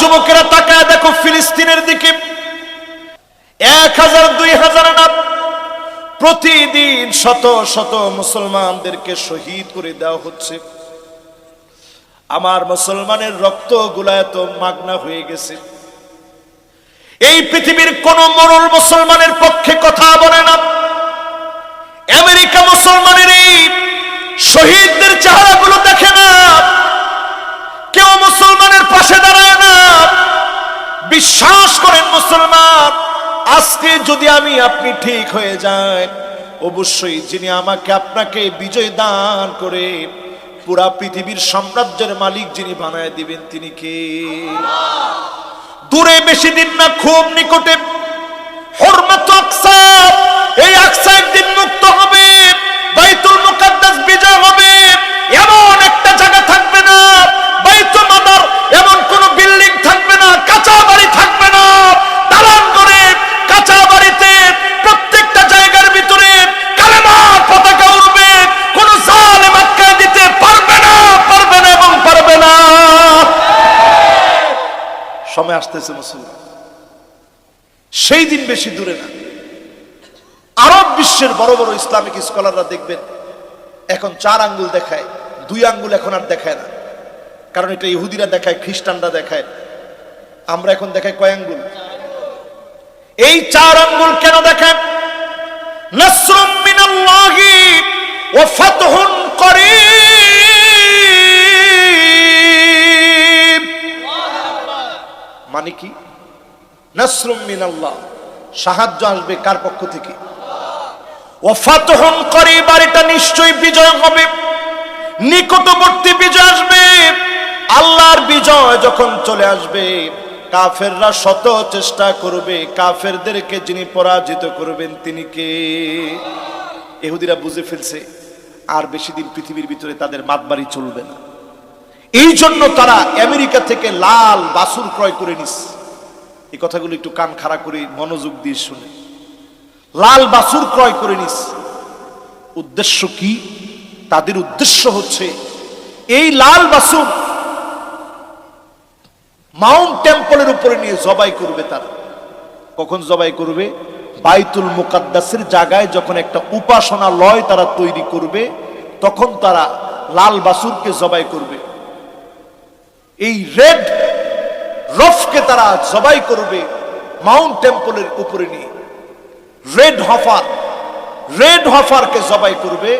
যুবকেরা তাকায় দেখো ফিলিস্তিনের দিকে। এক হাজার, দুই হাজার না, প্রতিদিন শত শত মুসলমানদেরকে শহীদ করে দেওয়া হচ্ছে। আমার মুসলমানের রক্ত গুলায় তো মাগনা হয়ে গেছে। এই পৃথিবীর কোন মরল মুসলমানের পক্ষে কথা বলে না। আমেরিকা মুসলমানের এই শহীদদের চেহারাগুলো দেখে না। বিশ্বাস করেন মুসলমান, আজকে যদি আমি আপনি ঠিক হয়ে যায় অবশ্যই যিনি আমাকে আপনাকে বিজয় দান করে পুরা পৃথিবীর সাম্রাজ্যের মালিক যিনি বানায় দিবেন, তিনি কে? দূরে বেশি দিন না, খুব নিকটে হরমত আকসা এই আকসা একদিন মুক্ত হবে বাইতুল মুকাদ্দাস বিজয় হবে এমন একটা জায়গা থাকবে না বাইতুল মাদার এমন কোন বিল্ডিং থাকবে না কাঁচা বাড়ি থাকবে না দালান করে কাঁচা বাড়িতে প্রত্যেকটা জায়গার ভিতরে কালেমার পতাকা উড়বে কোন জালেম আটকায় দিতে পারবে না পারবে না এবং পারবে না আসতেছে মুসলমান। সেই দিন বেশি দূরে না। আরব বিশ্বের বড় বড় ইসলামিক স্কলাররা দেখবেন, এখন চার আঙ্গুল দেখায়, দুই আঙ্গুল এখন আর দেখায় না। কারণ এটা ইহুদিরা দেখায়, খ্রিস্টানরা দেখায়। আমরা এখন দেখাই কয় আঙ্গুল? এই চার আঙ্গুল কেন দেখায়? নাসরুম মিনাল্লাহি ওয়া ফাতহুন করিব মানে কি? নাসরুম মিনাল্লাহ। সাহায্য আসবে কার পক্ষ থেকে? ওয়াফাতহুন করিব আর এটা নিশ্চয়ই বিজয় হবে। নিকটবর্তী বিজয় আসবে। আল্লাহর বিজয় যখন চলে আসবে, কাফেররা শত চেষ্টা করবে, কাফেরদেরকে যিনি পরাজিত করবেন তিনি কে? এহুদিরা বুঝে ফেলছে, আর বেশি দিন পৃথিবীর ভিতরে তাদের মাতবাড়ি চলবে না। এই জন্য তারা আমেরিকা থেকে লাল বাসুর ক্রয় করে নিস। এই কথাগুলো একটু কান খাড়া করে মনোযোগ দিয়ে শুনে। লাল বাসুর ক্রয় করে নিস। উদ্দেশ্য কি? তাদের উদ্দেশ্য হচ্ছে, এই লাল বাসুর মাউন্ট টেম্পলের উপরে নিয়ে জবাই করবে তারা। কখন জবাই করবে? বাইতুল মুকাদ্দাসের জায়গায় যখন একটা উপাসনা লয় তারা তৈরি করবে, তখন তারা লাল বাসুরকে জবাই করবে। এই রেড রফকে তারা জবাই করবে মাউন্ট টেম্পলের উপরে নিয়ে। রেড হফার, রেড হফারকে জবাই করবে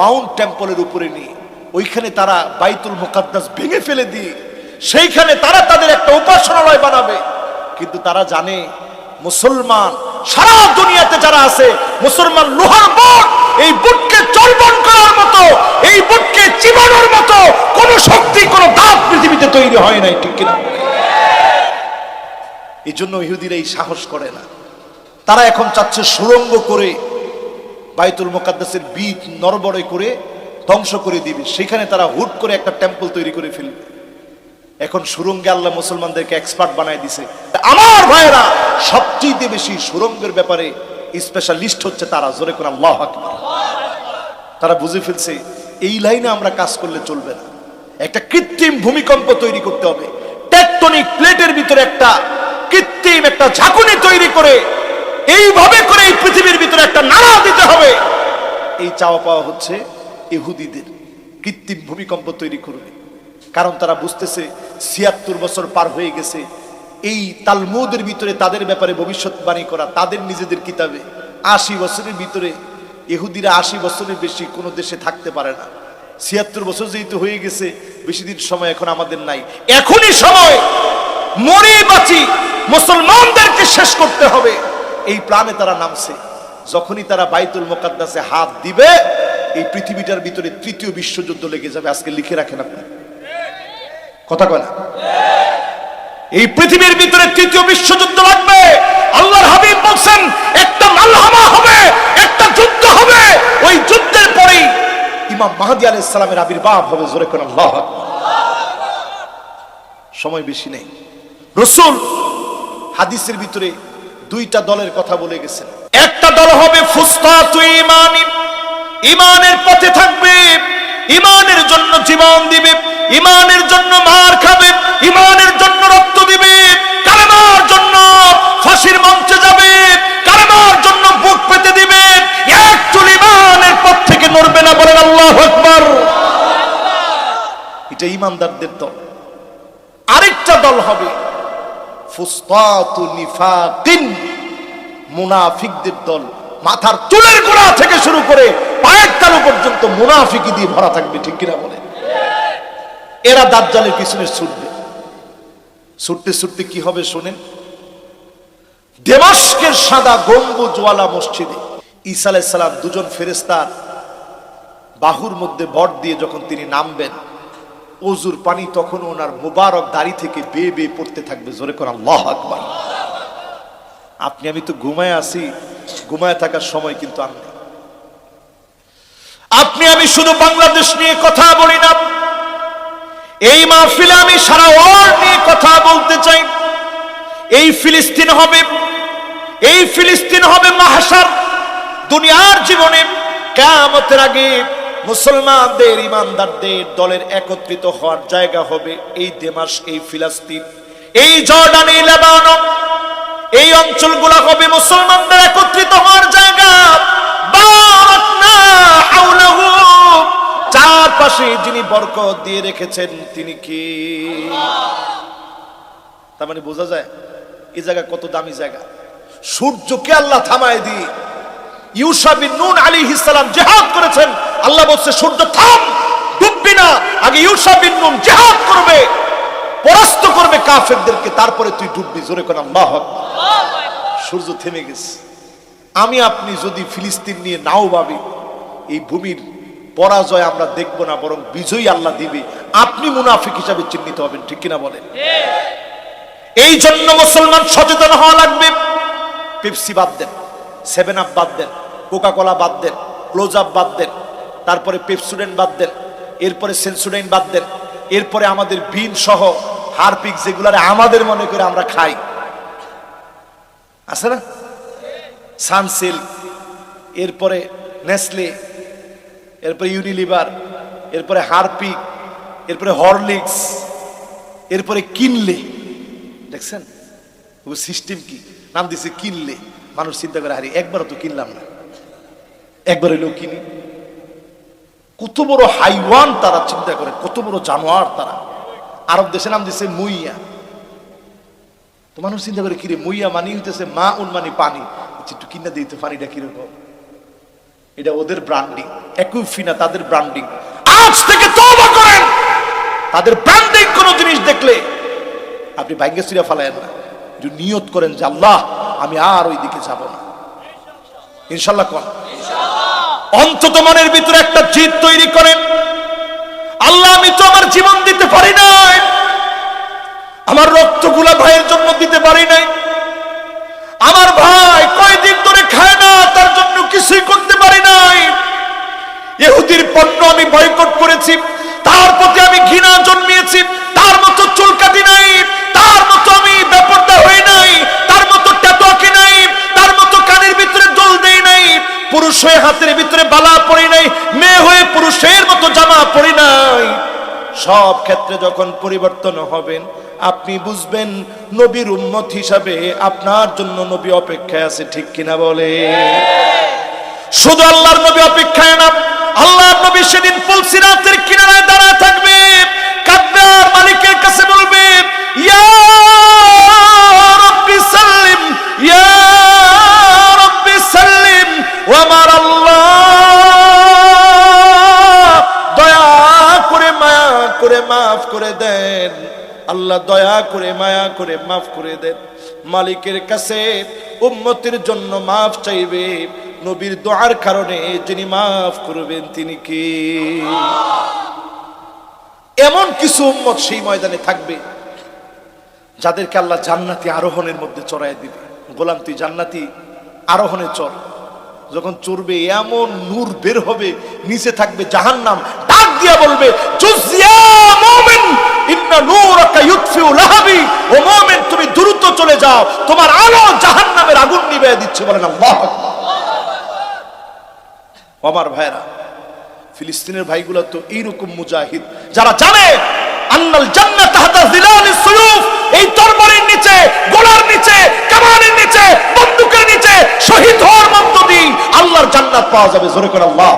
মাউন্ট টেম্পলের উপরে নিয়ে। ওইখানে তারা বাইতুল মুকাদ্দাস ভেঙে ফেলে দিয়ে, সেইখানে তারা তাদের একটা উপাসনালয় বানাবে। কিন্তু তারা জানে মুসলমান, সারা দুনিয়াতে যারা আছে, মুসলমান লোহার বুট এই বুটকে চলবন করার মতো, এই বুটকে চিবানোর মতো কোন শক্তি, কোন দাঁত পৃথিবীতে তৈরি হয় নাই, ঠিক কিনা? এই জন্য ইহুদিরা এই সাহস করে না। তারা এখন চাচ্ছে সুরঙ্গ করে বাইতুল মোকাদ্দাসের বীজ নরবড়ে করে ধ্বংস করে দিবে। সেখানে তারা হুট করে একটা টেম্পল তৈরি করে ফেলবে। এখন সুরঙ্গে আল্লাহ মুসলমানদেরকে এক্সপার্ট বানায় দিছে। আমার ভাইয়েরা, সবচেয়ে বেশি সুরঙ্গের ব্যাপারে স্পেশালিস্ট হচ্ছে তারা। জোরে করে আল্লাহ তারা বুঝে ফেলছে, এই লাইনে আমরা কাজ করলে চলবে না। একটা কৃত্রিম ভূমিকম্প তৈরি করতে হবে। টেকটনিক প্লেটের ভিতরে একটা কৃত্রিম একটা ঝাঁকুনি তৈরি করে, এইভাবে করে এই পৃথিবীর ভিতরে একটা নাড়া দিতে হবে। এই চাওয়া পাওয়া হচ্ছে ইহুদিদের কৃত্রিম ভূমিকম্প তৈরি করবে। কারণ তারা বুঝতেছে ছিয়াত্তর বছর পার হয়ে গেছে। এই তালমুদের ভিতরে তাদের ব্যাপারে ভবিষ্যৎবাণী করা, তাদের নিজেদের কিতাবে আশি বছরের ভিতরে ইহুদিরা আশি বছরের বেশি কোনো দেশে থাকতে পারে না। ছিয়াত্তর বছর যেহেতু হয়ে গেছে, বেশি দিন সময় এখন আমাদের নাই। এখনই সময় মরে বাঁচি, মুসলমানদেরকে শেষ করতে হবে। এই প্রাণে তারা নামছে। যখনই তারা বাইতুল মোকাদ্দাসে হাত দিবে, এই পৃথিবীটার ভিতরে তৃতীয় বিশ্বযুদ্ধ লেগে যাবে। আজকে লিখে রাখেন আপনি। কথা কয় না? এই পৃথিবীর ভিতরে তৃতীয় বিশ্বযুদ্ধ লাগবে। আল্লাহর হাবিব বলছেন, একটা মালহামা হবে, একটা যুদ্ধ হবে। ওই যুদ্ধের পরেই ইমাম মাহাদি আলি ইসলামের আবির্ভাব হবে, জোরে কোন সময় বেশি নেই। রসুল হাদিসের ভিতরে দুইটা দলের কথা বলে গেছেন। একটা দল হবে ইমানের পথে থাকবে, ইমানের জন্য জীবন দিবে, ইমানের জন্য মার খাবে, ইমানের জন্য রক্ত দিবে, কালেমার জন্য ফাঁসির মঞ্চে যাবে ইমানদারদের দল। আরেকটা দল হবে মুনাফিকদের দল। মাথার চুলের গোড়া থেকে শুরু করে পায়ের তালু পর্যন্ত মুনাফিকি দিয়ে ভরা থাকবে, ঠিক কিনা বলে এরা দাজ্জালের পিছনে ছুটবে। ছুটতে ছুটতে কি হবে শোনেন? দেমাস্কের সাদা গম্বুজওয়ালা মসজিদে ঈসা আলাইসালাম দুজন ফেরেস্তার বাহুর মধ্যে বট দিয়ে যখন তিনি নামবেন অজুর পানি তখন ওনার মুবারক দাড়ি থেকে বেয়ে বেয়ে পড়তে থাকবে। জোরে করে আল্লাহ আকবার। আপনি, আমি তো ঘুমায় আছি, ঘুমায় থাকার সময় কিন্তু নেই। আপনি, আমি শুধু বাংলাদেশ নিয়ে কথা বলি না, এই মাহফিলে আমি সারা ওয়ার্ল্ড নিয়ে কথা বলতে চাই। এই ফিলিস্তিন হবে, এই ফিলিস্তিন হবে মাহাসার দুনিয়ার জীবনে, কেয়ামতের আগে মুসলমানদের, ইমানদারদের দলের একত্রিত হওয়ার জায়গা হবে এই দেমাস, এই ফিলিস্তিন, এই জর্ডান, এই লেবানন। এই অঞ্চলগুলো হবে মুসলমানদের একত্রিত হওয়ার জায়গা। চারপাশে যিনি বরকত দিয়ে রেখেছেন, তিনি কি? তার মানে বোঝা যায় এই জায়গা কত দামি জায়গা। সূর্যকে আল্লাহ থামায় দিয়ে ইউসা বিন নুন আলী ইসলাম জেহাদ করেছেন। আল্লাহ বলছে, সূর্য থাম, ডুববি না। আগে ইউসা বিন নুন জেহাদ করবে, পরাস্ত করবে কাফেরদেরকে, তারপরে তুই ডুববি। জোরে কোন, আল্লাহ। সূর্য থেমে গেছে। আমি, আপনি যদি ফিলিস্তিন নিয়ে নাও ভাবি, এই ভূমির পরাজয় আমরা দেখব না, বরং বিজয়ী আল্লাহ দিবে। আপনি মুনাফিক হিসাবে চিহ্নিত হবেন, ঠিক কিনা বলেন? এই জন্য মুসলমান সচেতন হওয়া লাগবে। পেপসি বাদ দেন, সেভেন আপ বাদ দেন কোকা কোলা বাদ দেন, ক্লোজ আপ বাদ দেন তারপরে পেপসুডেন্ট বাদ দেন, এরপরে সেন্সুডেন্ট বাদ দেন, এরপরে আমাদের বিন সহ হারপিক যেগুলারে আমাদের মনে করে আমরা খাই। আছে না? সানসিল্ক, এরপরে নেসলে, এরপরে ইউনিলিভার, এরপরে হারপিক, এরপরে হরলিক্স, এরপরে কিনলে। দেখছেন? সিস্টেম কি? নাম দিছে কিনলে। মানুষ চিন্তা করে হারি একবারও তো কিনলাম না। একবার হইলেও কিনি। কত বড় হাইওয়ান তারা চিন্তা করে, কত বড় জানোয়ার তারা। আরব দেশে নাম দিছে মুইয়া। তো মানুষ চিন্তা করে, কিরে, মুইয়া মানি হইতেছে মা উন মানি পানি। একটু কিনা দিই তো পানিটা কীরকম? এটা ওদের ব্র্যান্ডিং একুফিনা তাদের ব্র্যান্ডিং আজ থেকে তওবা করেন। তাদের ব্র্যান্ডিং কোন জিনিস দেখলে আপনি বাইকে সিরা ফালায়েন না। নিয়ত করেন যে, আল্লাহ, আমি আর ওই দিকে যাব না। ইনশাল্লাহ কোন? অন্তত মনের ভিতরে একটা জিদ তৈরি করেন। আল্লাহ, আমি তো আমার জীবন দিতে পারি নাই। আমার রক্তগুলা ভাইয়ের জন্য দিতে পারি নাই। আমার ভাই কয়দিন ধরে খায় না, তার জন্য কিছুই করতে পারি নাই। ইহুদির পণ্য আমি বয়কট করেছি, তার প্রতি আমি ঘৃণা জন্মিয়েছি, তার মতো চুল কাটি নাই, তার মতো আমি ব্যাপারটা হই নাই, তার মতো ট্যাটু নাই, তার মতো কানের ভিতরে দোল দেই নাই। পুরুষ হয়ে হাতের ভিতরে বালা পরি নাই, মেয়ে হয়ে পুরুষের মতো জামা পরি নাই। সব ক্ষেত্রে যখন পরিবর্তন হবেন, আপনি বুঝবেন নবীর উম্মত হিসাবে আপনার জন্য নবী অপেক্ষায় আছে, ঠিক কিনা বলে? শুধু আল্লাহর নবী অপেক্ষায় না, আল্লাহর নবী সেদিন ফুলসিরাতের কিনারায় দাঁড়ায় থাকবে কাঁদবে আর মালিকের কাছে বলবে, ইয়া আল্লাহ দয়া করে, মায়া করে, মাফ করে দেন। মালিকের কাছে উম্মতের জন্য মাফ চাইবে। নবীর দোয়ার কারণে যিনি মাফ করবেন, তিনি কি? এমন কিছু উম্মত সেই ময়দানে থাকবে, যাদেরকে আল্লাহ জান্নাতি আরোহণের মধ্যে চড়াই দিবে। গোলাম তুই জান্নাতি আরোহণে চড় যখন চড়বে, এমন নূর বের হবে, নিচে থাকবে জাহান্নাম। ডাক দিয়া বলবে ও মুমিন, তুমি ফিলিস্তিনের ভাইগুলো তো এইরকম মুজাহিদ। যারা জানে এই তরবারির নিচে, গোলার নিচে, কামানের নিচে, বন্দুকের নিচে শহীদ হওয়ার মধ্য দিয়ে আল্লাহর জান্নাত পাওয়া যাবে। জোরে করে আল্লাহ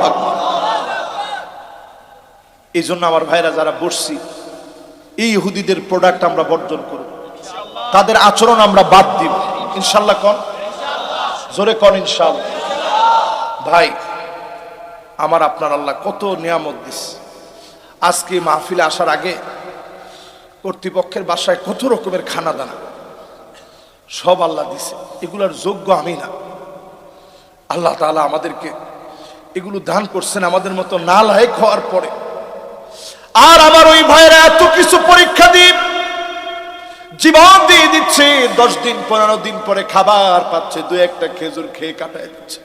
এই জন্য আমার ভাইরা যারা বসছি এই ইহুদিদের প্রোডাক্ট আমরা বর্জন করব। তাদের আচরণ আমরা বাদ দিব। ইনশাল্লাহ কন? জোরে কন ইনশাল্লাহ ভাই, আমার আপনার আল্লাহ কত নিয়ামত দিস আজকে মাহফিলে আসার আগে কর্তৃপক্ষের বাসায় কত রকমের খানা দানা সব আল্লাহ দিছে। এগুলোর যোগ্য আমি না। আল্লাহ তাআলা আমাদেরকে এগুলো দান করছেন আমাদের মতো না লায়ক হওয়ার পরে। আর আমার ওই ভাইরা এত কিছু পরীক্ষা দিই জীবন দিয়ে দিচ্ছে, দশ দিন, পনেরো দিন পরে খাবার পাচ্ছে, দু একটা খেজুর খেয়ে কাটায় দিচ্ছে।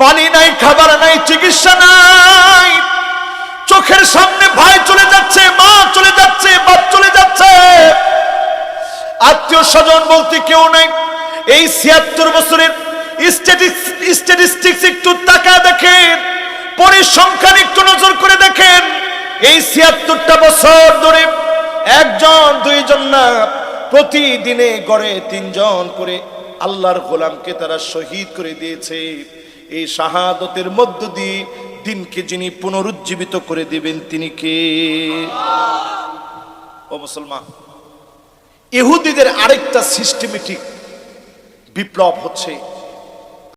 পানি নাই, খাবার নাই, চিকিৎসা নাই। চোখের সামনে ভাই চলে যাচ্ছে, মা চলে যাচ্ছে, বাপ চলে যাচ্ছে। আত্মীয় স্বজন বলতে কেউ নাই। এই ছিয়াত্তর বছরের স্ট্যাটিস্টিক্স একটু টাকা দেখেন, পরিসংখ্যান একটু নজর করে দেখেন। এই ছিয়াত্তরটা বছর ধরে একজন, দুইজন না, প্রতিদিনে গড়ে তিনজন করে আল্লাহর গোলামকে তারা শহীদ করে দিয়েছে। এই শাহাদতের মধ্য দিয়ে দিনকে যিনি পুনরুজ্জীবিত করে দিবেন, তিনি কে? ও মুসলমান, ইহুদিদের আরেকটা সিস্টেমেটিক বিপ্লব হচ্ছে